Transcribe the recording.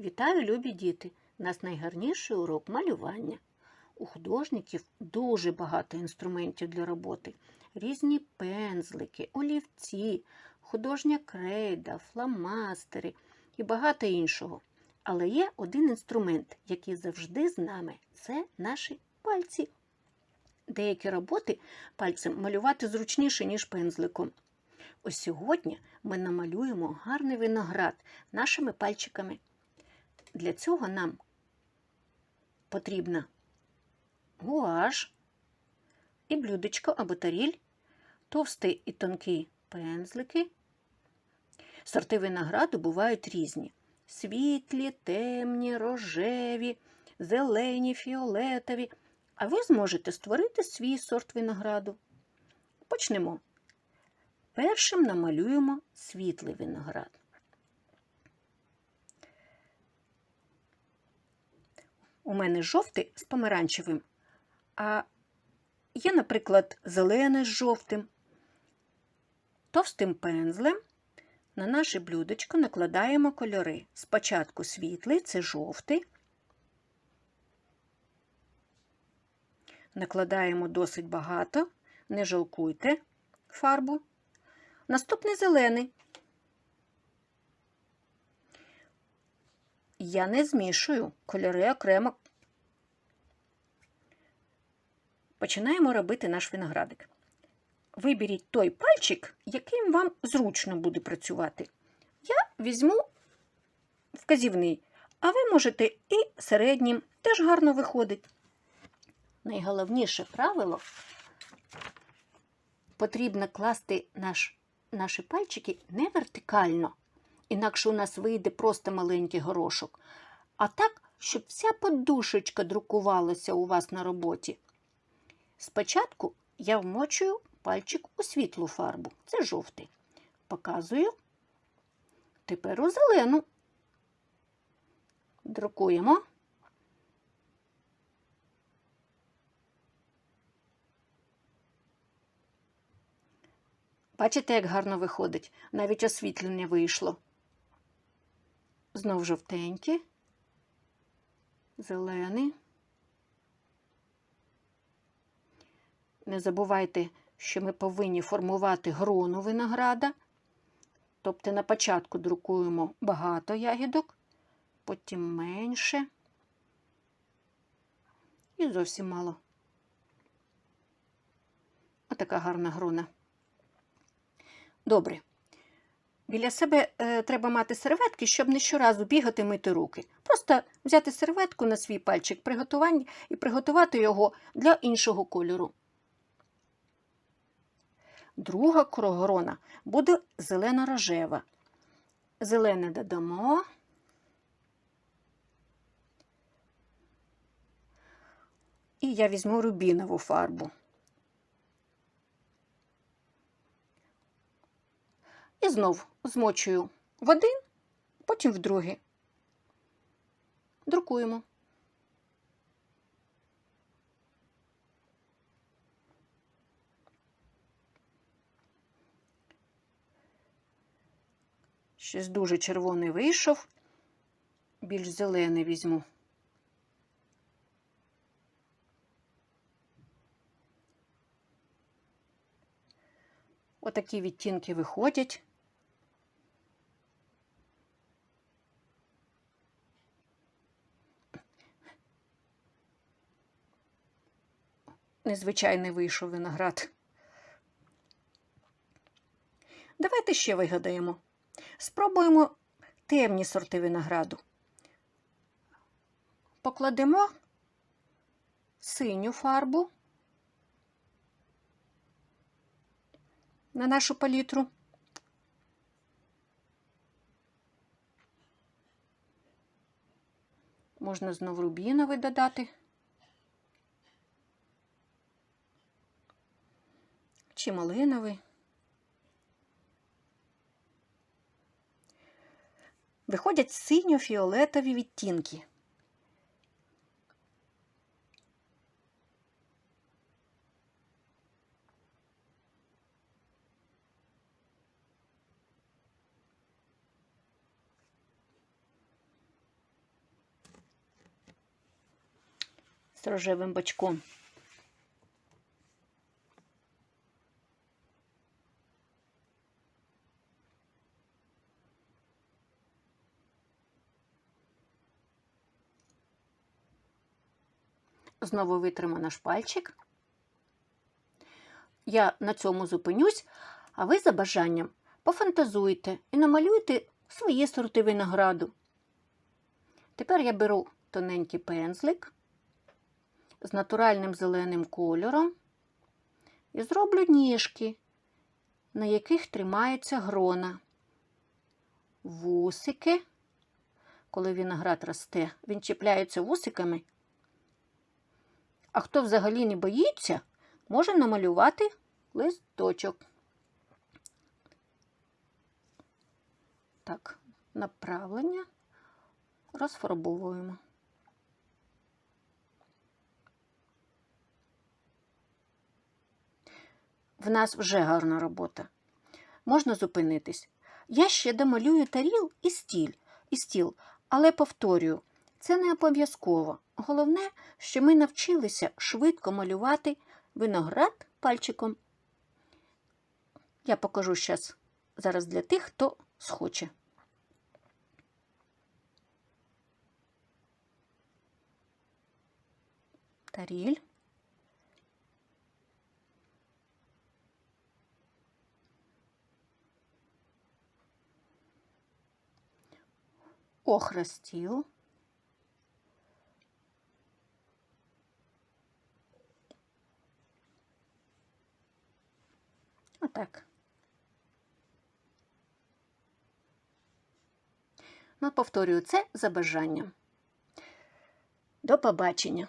Вітаю, любі діти! У нас найгарніший урок малювання. У художників дуже багато інструментів для роботи. Різні пензлики, олівці, художня крейда, фломастери і багато іншого. Але є один інструмент, який завжди з нами це наші пальці. Деякі роботи пальцем малювати зручніше, ніж пензликом. Ось сьогодні ми намалюємо гарний виноград нашими пальчиками. Для цього нам потрібна гуаш і блюдечко або таріль, товстий і тонкий пензлики. Сорти винограду бувають різні: світлі, темні, рожеві, зелені, фіолетові. А ви зможете створити свій сорт винограду. Почнемо. Першим намалюємо світлий виноград. У мене жовтий з помаранчевим, а є, наприклад, зелений з жовтим. Товстим пензлем на наше блюдечко накладаємо кольори. Спочатку світлий це жовтий. Накладаємо досить багато, не жалкуйте фарбу. Наступний зелений. Я не змішую кольори окремо. Починаємо робити наш виноградик. Виберіть той пальчик, яким вам зручно буде працювати. Я візьму вказівний, а ви можете і середнім, теж гарно виходить. Найголовніше правило потрібно класти наш, наші пальчики не вертикально, інакше у нас вийде просто маленький горошок, а так, щоб вся подушечка друкувалася у вас на роботі. Спочатку я вмочую пальчик у світлу фарбу, це жовтий. Показую. Тепер у зелену. Друкуємо. Бачите, як гарно виходить? Навіть освітлення вийшло. Знов жовтенький, зелений. Не забувайте, що ми повинні формувати грону винограда. Тобто на початку друкуємо багато ягідок, потім менше і зовсім мало. Отака гарна грона. Добре. Біля себе е, треба мати серветки, щоб не щоразу бігати мити руки. Просто взяти серветку на свій пальчик приготування і приготувати його для іншого кольору. Друга грона буде зелено-рожева. Зелене додамо. І я візьму рубінову фарбу. І знов змочую в один, потім в другий. Друкуємо. Щось дуже червоний вийшов, більш зелений візьму. Отакі відтінки виходять. Незвичайний вийшов виноград. Давайте ще вигадаємо. Спробуємо темні сорти винограду. Покладемо синю фарбу на нашу палітру. Можна знову рубіновий додати. Чи малиновий. виходять синьо-фіолетові відтінки. З рожевим бочком. Знову витримо наш пальчик. Я на цьому зупинюсь, а ви за бажанням пофантазуйте і намалюйте свої сорти винограду. Тепер я беру тоненький пензлик з натуральним зеленим кольором і зроблю ніжки, на яких тримаються грона, вусики. Коли виноград росте, він чіпляється вусиками. А хто взагалі не боїться, може намалювати листочок. Так, направлення розфарбовуємо. В нас вже гарна робота. Можна зупинитись. Я ще домалюю таріл і стіль, і стіл, але повторюю, це не обов'язково. Головне, що ми навчилися швидко малювати виноград пальчиком. Я покажу зараз, зараз для тих, хто схоче. Таріль. Охрестіл. Отак. Ну, повторюю це за бажанням. До побачення!